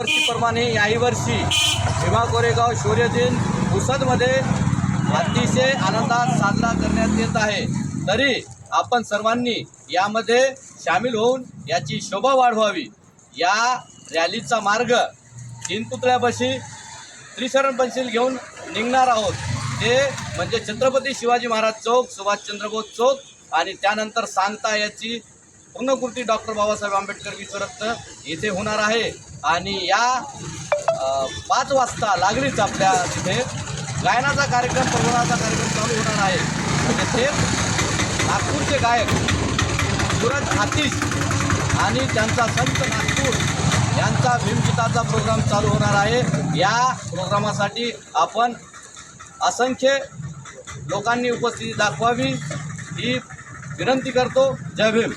वर्षीप्रमाणे याही वर्षी भीमा कोरेगाव शौर्य दिन पुसदमध्ये अतिशय आनंदात साजरा करण्यात येत आहे. तरी आपण सर्वांनी यामध्ये सामील होऊन याची शोभा वाढवावी. या रॅलीचा मार्ग तीन पुतळ्यापाशी त्रिशरण पेन्सिल घेऊन निघणार आहोत. ते म्हणजे छत्रपती शिवाजी महाराज चौक सुभाषचंद्र बोस चौक आणि त्यानंतर सांगता याची पूर्णकृती डॉक्टर बाबासाहेब आंबेडकर विश्वरत्न येथे होणार आहे. आणि या पाच वाजता लागलीच आपल्या तिथे. गायनाचा कार्यक्रम प्रबोधनाचा कार्यक्रम चालू होणार आहे. तिथे नागपूरचे गायक सुरज आतिश आणि त्यांचा संत नागपूर यांचा भीमगीताचा प्रोग्राम चालू होणार आहे. या प्रोग्रामासाठी आपण असंख्य लोकांनी उपस्थिती दाखवावी. ही विनंती करतो. जय भीम.